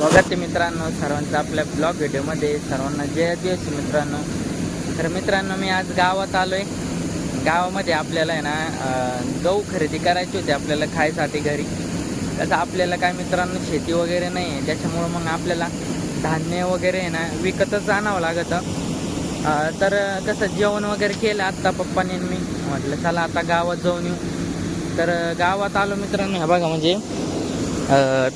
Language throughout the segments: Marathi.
स्वागत आहे मित्रांनो सर्वांचं आपल्या ब्लॉग व्हिडिओमध्ये. सर्वांना जय दिवस मित्रांनो. तर मित्रांनो मी आज गावात आलो आहे गावामध्ये आपल्याला आहे ना गहू खरेदी करायची होती आपल्याला खायसाठी घरी. तसं आपल्याला काय मित्रांनो शेती वगैरे नाही आहे त्याच्यामुळं मग आपल्याला धान्य वगैरे आहे ना विकतच आणावं लागतं. तर कसं जेवण वगैरे केलं आत्ता पप्पाने मी. म्हटलं चला आता गावात जाऊन येऊ. तर गावात आलो मित्रांनो. ह्या बघा म्हणजे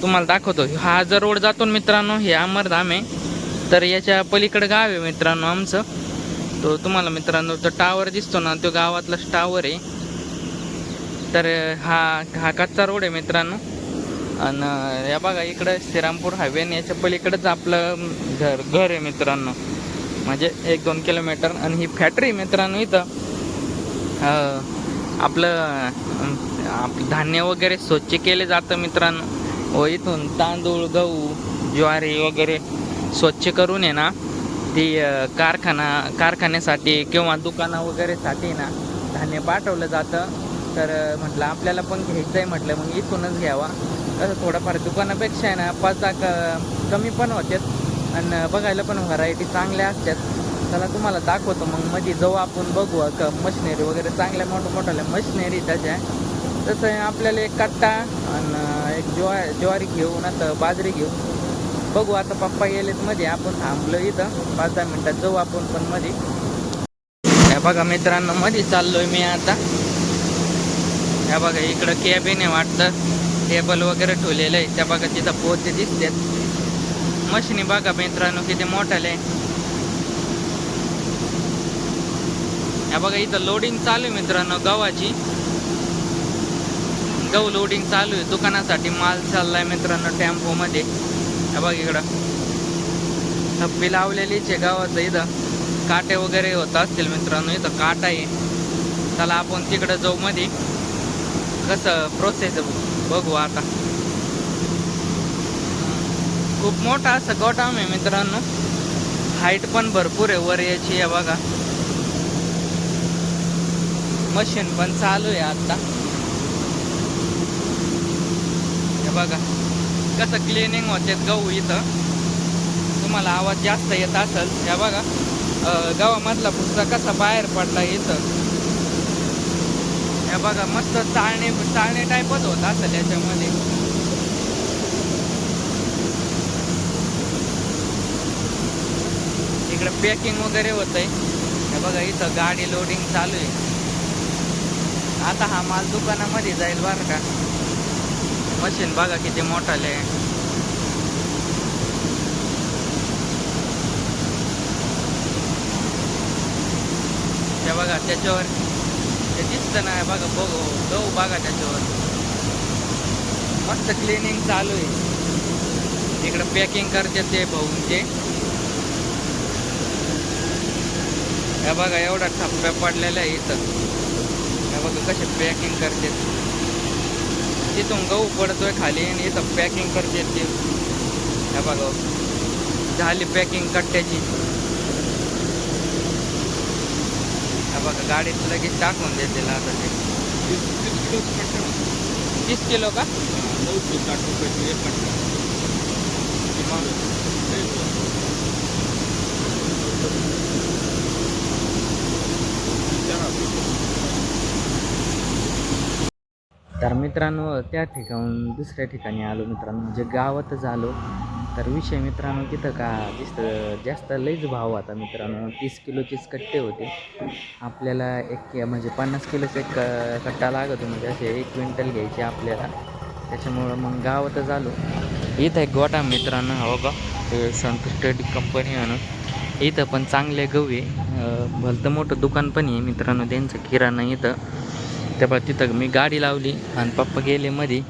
तुम्हाला दाखवतो. हा जर रोड जातो ना मित्रांनो हे अमरधाम आहे. तर याच्या पलीकडे गाव आहे मित्रांनो आमचं. तो तुम्हाला मित्रांनो तो टावर दिसतो ना तो गावातलाच टावर आहे. तर हा हा कच्चा रोड आहे मित्रांनो. आणि या बघा इकडं श्रीरामपूर हायवे आणि याच्या पलीकडंच आपलं घर घर आहे मित्रांनो. म्हणजे एक दोन किलोमीटर आणि ही फॅक्टरी मित्रांनो इथं. आपलं आप आपलं धान्य वगैरे स्वच्छ केले जातं मित्रांनो. व इथून तांदूळ गहू ज्वारी वगैरे स्वच्छ करून आहे ना ती कारखाना कारखान्यासाठी किंवा दुकाना वगैरेसाठी ना धान्य पाठवलं जातं. तर म्हटलं आपल्याला पण घ्यायचं आहे म्हटलं मग इथूनच घ्यावा. तसं थोडंफार दुकानापेक्षा आहे ना पाच दहा कमी पण होतात आणि बघायला पण व्हरायटी चांगल्या असतात त्याला तुम्हाला दाखवतो मग. मध्ये जाऊ आपण बघू. क मशिनरी वगैरे चांगल्या मोठ्या मोठ्या मशिनरी त्याच्या तसं आपल्याला एक कट्टा ज्वा ज्वारी घेऊ ना तर बाजरी घेऊ. बघू आता पप्पा गेलेत मध्ये आपण थांबलो इथं. पाच दहा मिनटात जाऊ आपण पण मध्ये. ह्या बघा मित्रांनो मध्ये चाललोय मी आता. ह्या बघा इकडं कॅबिन आहे वाटतं. टेबल वगैरे ठेवलेलं आहे. त्या बघा तिथं पोते दिसतात. मशिनी बघा मित्रांनो किती मोठाले. आहे ह्या बघा इथं लोडिंग चालू आहे मित्रांनो गव्हाची. गहू लोडिंग चालू आहे. दुकानासाठी माल चाललाय मित्रांनो टेम्पो मध्ये या बघ इकडं. थप्पी लावलेलीच आहे गावाचं इथं. काटे वगैरे होत असतील मित्रांनो इथं काटा आहे. चला आपण तिकडं जाऊ मध्ये कसं प्रोसेस बघू. आता. खूप मोठा असं गोटाम आहे मित्रांनो. हाईट पण भरपूर आहे वर याची आहे बघा. मशीन पण चालू आहे आता हे बघा. कसं क्लिनिंग होते गहू इथं. तुम्हाला आवाज जास्त येत असेल. ह्या बघा. अं, गव्हामधला कसा बाहेर पडला इथं. ह्या बघा मस्त चाळणे चाळणे टाईपच होत असेल याच्यामध्ये. इकडे पॅकिंग वगैरे होत आहे हे बघा इथं गाडी लोडिंग चालू आहे. आता हा माल दुकानामध्ये जाईल बरं का. मशीन बघा किती मोठाले ते बघा त्याच्यावर ते दिसतं ना हे बघा बघू गहू बघा त्याच्यावर. मस्त क्लिनिंग चालू आहे. इकडं पॅकिंग करते ते भाऊंचे हे बघा एवढा ठप्प्या पडलेला आहे इथं. हे बघा कसे पॅकिंग करते. तिथून गहू पडतोय खाली आणि इथं पॅकिंग करते ते. ह्या बघा. झाली पॅकिंग कट्ट्याची. ह्या बघा गाडीत लगेच टाकून देते आता ते. तीस किलो का? तर मित्रांनो त्या ठिकाणून दुसऱ्या ठिकाणी आलो मित्रांनो. म्हणजे गावातच आलो तर विषय मित्रांनो तिथं का दिसतं जास्त लईच भाव होता मित्रांनो. तीस किलोचेच कट्टे होते. आपल्याला एक म्हणजे पन्नास किलोचा एक क- कट्टा लागत म्हणजे असे एक क्विंटल घ्यायचे आपल्याला. त्याच्यामुळं मग गावातच आलो इथं एक गोटा मित्रांनो हो का ते कंपनी म्हणून. इथं पण चांगले गहू आहे. भलतं मोठं दुकान पण आहे मित्रांनो. त्यांचं किराणा इथं. तेव्हा तिथं मी गाडी लावली आणि पप्पा गेले मध्ये.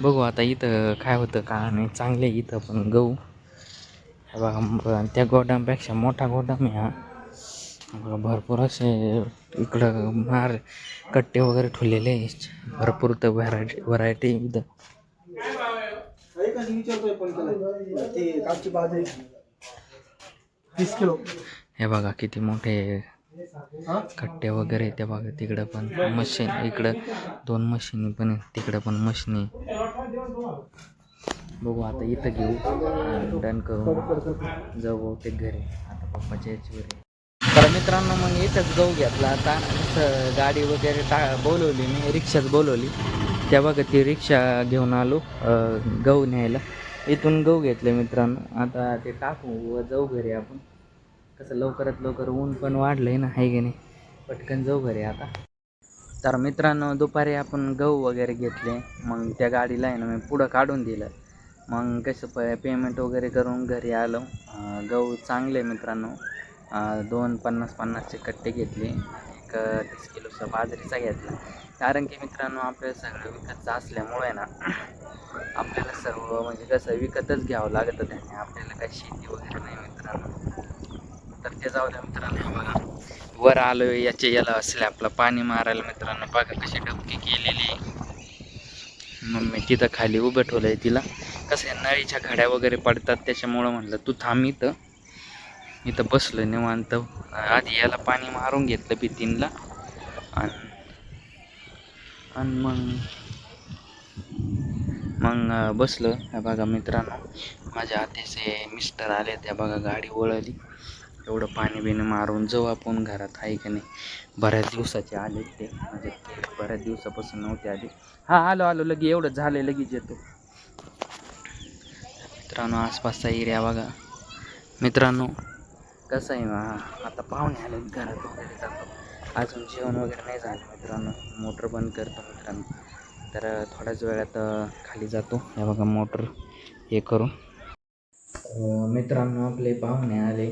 बघू आता इथं काय होतं का नाही. चांगले इथं पण गहू. हे बघा मग त्या गोडामपेक्षा मोठा गोडाम आहे हा. बघा भरपूर असे इकडं मार कट्टे वगैरे ठेवलेले आहे. भरपूर तर व्हरायटी व्हरायटी इथं. हे बघा किती मोठे हा? कट्टे वगैरे त्या बघा तिकडं पण मशीन इकडं दोन मशीनी पण आहेत तिकडं पण मशीनी बघू आता इथं घेऊ डन करू जाऊ बहुतेक घरी. आता पप्पाच्या याच्यावर तर मित्रांनो मग इथंच गहू घेतला आता इथं गाडी वगैरे टा बोलवली मी रिक्षाच बोलवली. त्या बघा ती रिक्षा घेऊन आलो गहू न्यायला. इथून गहू घेतले मित्रांनो. आता ते टाकू व जाऊ घरी आपण. कसं लवकरात लवकर ऊन पण वाढलं आहे ना आहे की नाही? पटकन जाऊ घरी आता. तर मित्रांनो दुपारी आपण गहू वगैरे घेतले. मग त्या गाडीला आहे ना मी पुढं काढून दिलं. मग कसं प पेमेंट वगैरे करून घरी आलो. गहू चांगले मित्रांनो. दोन पन्नास पन्नासचे कट्टे घेतले. एक तीस किलोचा बाजरीचा घेतला. कारण की मित्रांनो आपल्याला सगळं विकतचं असल्यामुळे ना आपल्याला सर्व म्हणजे कसं विकतच घ्यावं लागतं त्याने. आपल्याला काही शेती वगैरे नाही मित्रांनो. तर ते जाऊ द्या मित्रांनो बघा. वर आलो याच्या याला स्लॅपला पाणी मारायला मित्रांनो. बघा कशी डबकी केलेली. मग मी तिथं खाली उभं ठेवलं आहे तिला. कसं आहे नळीच्या घड्या वगैरे पडतात त्याच्यामुळं म्हणलं तू थांब इथं. इथं बसलो निवांत. आधी याला पाणी मारून घेतलं भितींला. आणि आणि मग मग बसलं. ह्या बघा मित्रांनो माझ्या आत्याचे मिस्टर आले त्या बघा गाडी वळली. एवढं पाणी बिणी मारून जाऊ आपण घरात आहे की नाही? बऱ्याच दिवसाचे आले ते. म्हणजे बऱ्याच दिवसापासून नव्हते आले. हां आलो आलो. लगे एवढं झालं लगेच येतो. मित्रांनो आसपासचा एरिया बघा. मित्रांनो कसं आहे ना आता पाहुणे आले घरात वगैरे जातो. अजून जेवण वगैरे नाही झालं मित्रांनो. मोटर बंद करतो मित्रांनो. तर थोड्याच वेळात खाली जातो. हे बघा मोटर हे करून. मित्रांनो आपले पाहुणे आले.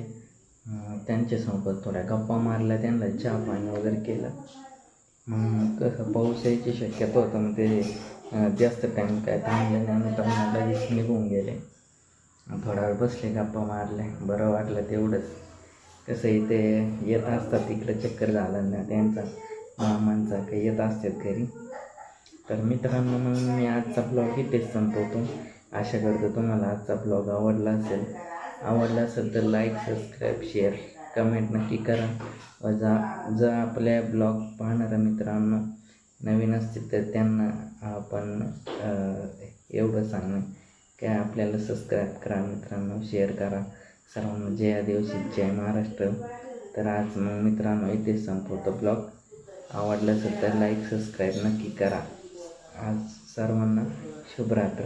त्यांच्यासोबत थोड्या गप्पा मारल्या त्यांना चहा पाणी वगैरे केलं. मग कसं पाऊस यायची शक्यता होतं मग ते जास्त टाईम काय थांबले त्यानंतर मग लगेच निघून गेले. थोडा वेळ बसले गप्पा मारले बरं वाटलं तेवढंच. कसं इथे येत असतात तिकडं चक्कर झाला ना त्यांचा मामांचा काही येत असतात घरी. तर मित्रांनो मग मी आजचा ब्लॉग इथेच संपवतो. आशा करतो तुम्हाला आजचा ब्लॉग आवडला असेल. आवडला असेल तर लाईक सबस्क्राईब शेअर कमेंट नक्की करा. व जा जर आपल्या ब्लॉग पाहणाऱ्या मित्रांनो नवीन असतील तर त्यांना आपण एवढं सांगणं की आपल्याला सबस्क्राईब करा मित्रांनो शेअर करा. सर्वांना जय दिवशी जय महाराष्ट्र. तर आज मग मित्रांनो इथेच संपवतो ब्लॉग आवडलं असेल तर लाईक सबस्क्राईब नक्की करा. आज सर्वांना शुभरात्र.